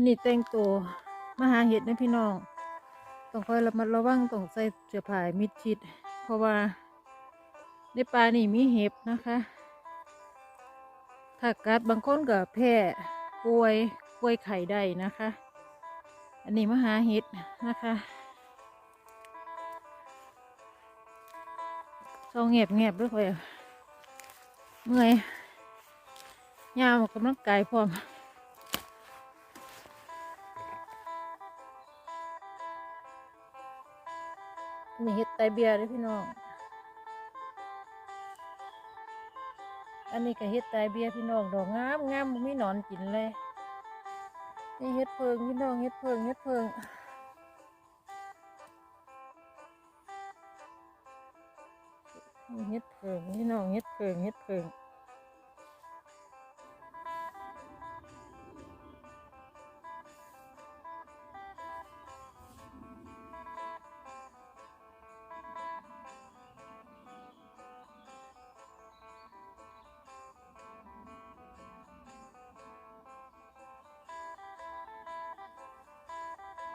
วันนี้แต่งตัวมาหาเห็ดนะพี่น้องต้องคอยระมัดระวังต้องใส่เสื้อผ้าให้มิดชิด เพราะว่าในป่านี่มีเห็บนะคะ ถ้ากัดบางคนก็แพ้ป่วยป่วยไข้ได้นะคะ อันนี้มาหาเห็ดนะคะเศร้าเงียบเงียบด้วยค่อยเมื่อยยามออกกำลังกายพร้อม นี่เห็ดไตเบียร์เลยพี่น้อง อันนี้ก็เห็ดไตเบียร์พี่น้องดอกงามงามไมีหนอนกินเลย นี่เห็ดเพิงพี่น้องเห็ดเพิงเห็ดเพิงเห็ดเพิงพี่น้องเห็ดเพิงเห็ดเพิง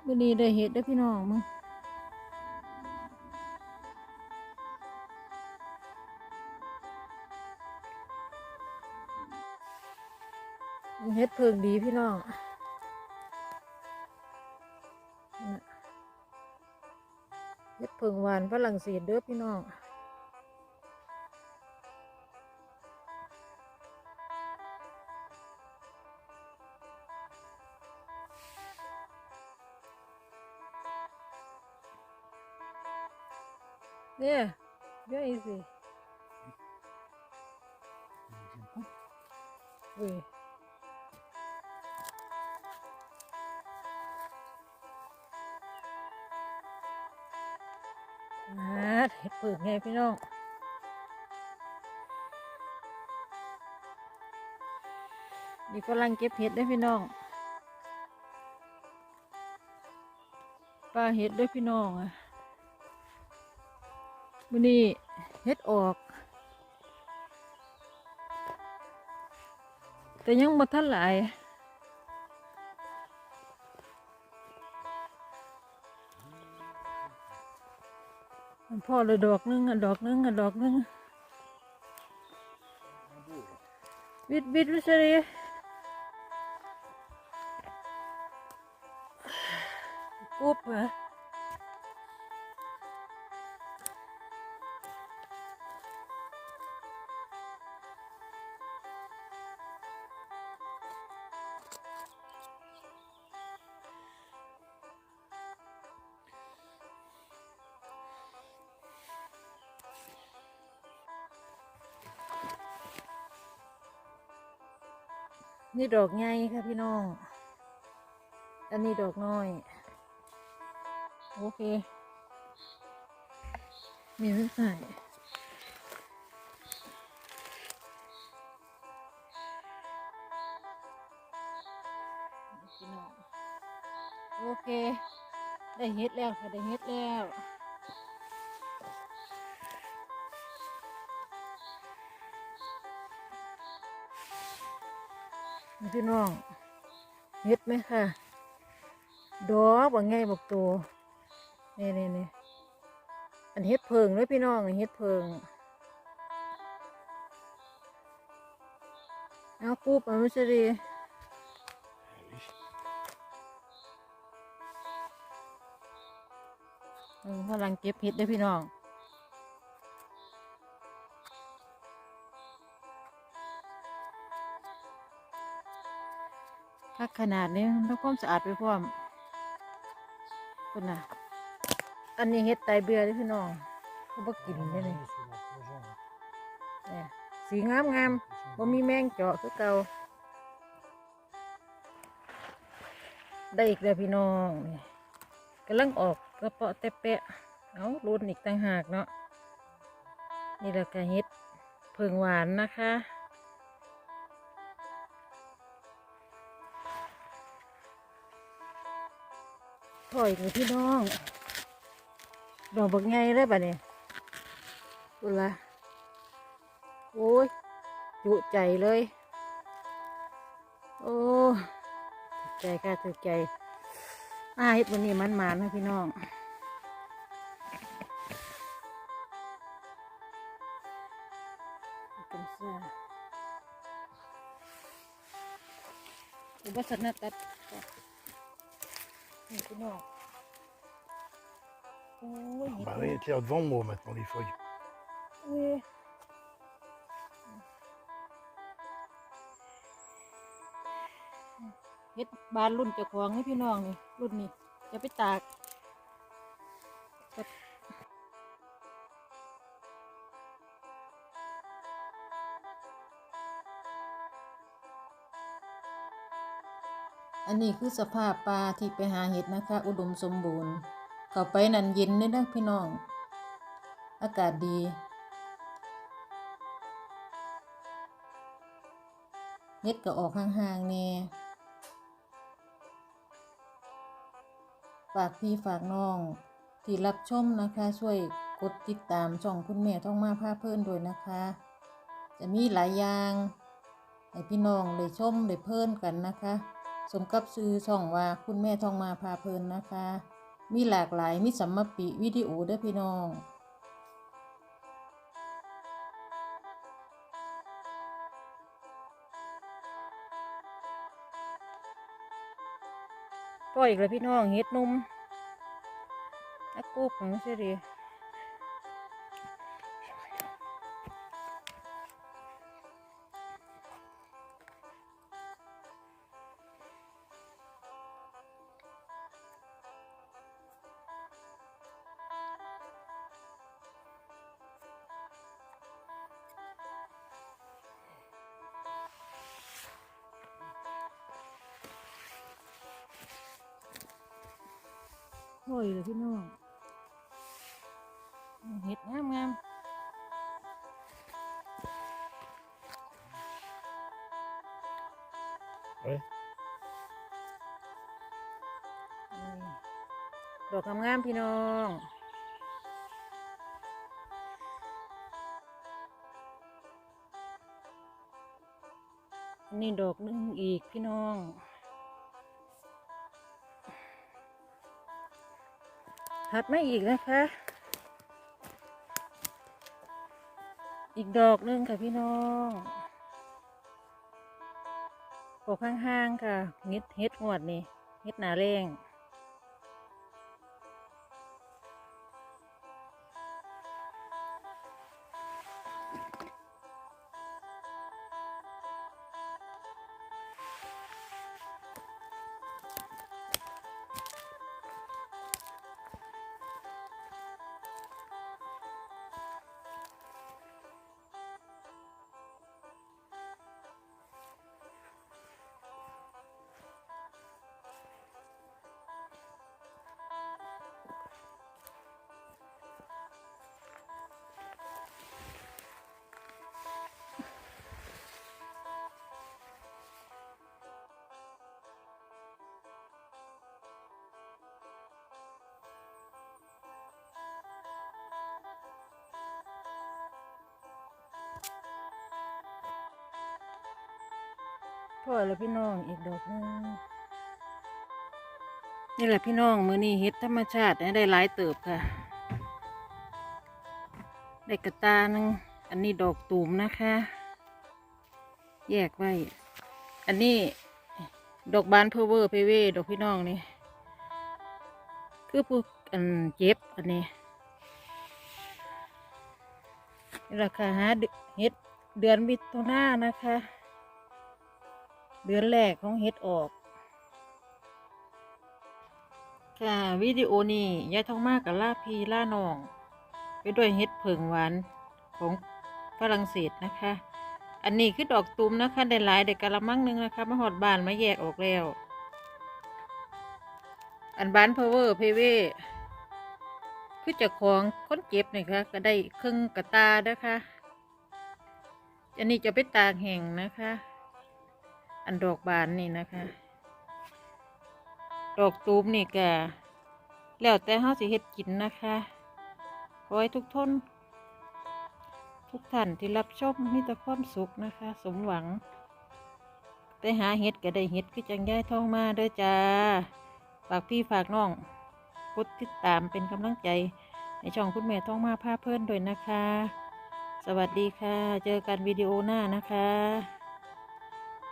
วันนี้ได้เห็ดได้อพี่น้องมึงเห็ดเพิงดีพี่น้องเห็ดเพิงหวานฝรั่งเศสเด้อพี่น้อง very easy. Wait. อ่าเห็ดเปิดไงพี่น้องนี่กำลังเก็บเห็ดได้อพี่น้องปลาเห็ดด้วยพี่น้องอะ มื่อนี้เฮ็ดออก แต่ยังบ่ทันหลายพ่อเลยดอกหนึงอะดอกหนึงอะดอกหนึงวิดวิดวิสรี นี่ดอกไงค่ะพี่น้อง อันนี้ดอกน้อย โอเค มีไว้ใส่พี่น้อง โอเค ได้เฮ็ดแล้วค่ะ ได้เฮ็ดแล้ว พี่น้องเฮ็ดไหมค่ะ ดอกว่าไงบอกตัวนี่นี่นี่อันเฮ็ดเพิงเลยพี่น้องเฮ็ดเพิงเอากูปเอาไม่ใช่ดีกำลังเก็บเฮ็ดเด้อพี่น้อง ถ้าขนาดนี้ทำความสะอาดไปพร้อมคุณนะอันนี้เฮ็ดไตเบื่อเลยพี่น้องเขาบ่กินได้เลยเนี่ยสีงามงามบ่มีแมงเจาะคือเก่าได้อีกแล้วพี่น้องกำลังออกกระเปาะแต่แปะเอารุนอีกต่างหากเนาะนี่แหละก็เฮ็ดเพิงหวานนะคะ ถอยเลยพี่น้อง ดอกบักไงเลยบ่เนี่ยดูละโอ้ยจุใจเลย โอ้ใจค่ะถือใจอาเฮ็ดวันนี้มันหมานะพี่น้องเป็นซ่าอุปสรรคตัด นี่พี่น้องโอ้ยเห็ด Bah นี่ oui, tiens, devant moi maintenant les feuilles. เอ้ยเฮ็ดบานรุ่นเจ้าข อันนี้คือสภาพปลาที่ไปหาเห็ดนะคะ อุดมสมบูรณ์เข้าไปนั่นเย็นเลยนะพี่น้อง อากาศดีเฮ็ดก็ออกห่างๆแน่ฝากพี่ฝากน้อง ที่รับชมนะคะ ช่วยกดติดตามช่องคุณแม่ท่องมาพาเพิ่นด้วยนะคะ จะมีหลายอย่างให้พี่น้องได้ชมได้เพิ่นกันนะคะ สมกับซื้อช่องว่าคุณแม่ทองมาพาเพลินนะคะ มีหลากหลายมีสัมมปิวิดีโอเด้อพี่น้องปล่ออีกแล้วพี่น้องเฮ็ดนมอักกุกของเสียดี ปล่อยเลยพี่น้องเฮ็ดงามงาม Ouais. อืมดอกงามๆพี่น้องอันนี่ดอกหนึงอีกพี่น้อง ถัดมาอีกนะคะ อีกดอกนึงค่ะพี่น้องปกข้างๆค่ะเฮ็ดเฮ็ดหวดนี่เฮ็ดหนาเร่ง พ่อแล้วพี่น้องอีกดอกนึงนี่แหละพี่น้องมือนี้เฮ็ดธรรมชาติได้หลายเติบค่ะ ได้กระตานึงอันนี้ดอกตูมนะคะ แยกไว้ อันนี้ดอกบานเพอเวอร์เพเวดอกพี่น้องนี่ คือพวกอันเจ็บอันนี้นี่ราคาหาเฮ็ดเดือนมิถุนายนนะคะ เดือนแรกของเฮ็ดออก ค่ะวิดีโอนี้ยายทองมากกับล่าพีล่านอง ไปด้วยเฮ็ดเผิงหวานของฝรั่งเศสนะคะ อันนี้คือดอกตูมนะคะได้หลายได้กะละมังหนึงนะคะมาหอดบานมาแยกออกแล้ว อันบานเพอเวอร์เพเวคือเจะของคนเก็บนี่ค่ะก็ได้ครึ่งกระตาเด้อค่ะอันนี้จะไปตากแห้งนะคะ อันดอกบานนี่นะคะ ดอกตูมนี่ก็แล้วแต่เฮาสิเฮ็ดกินนะคะขอให้ทุกท่านทุกท่านที่รับชมมีแต่ความสุขนะคะ สมหวังไปหาเห็ดก็ได้เห็ดคือจังย่ายท้องมาเด้อจ้าฝากพี่ฝากน้องกดติดตามเป็นกำลังใจในช่องคุณแม่ท้องมาพาเพื่อนด้วยนะคะ สวัสดีค่ะ เจอกันวิดีโอหน้านะคะ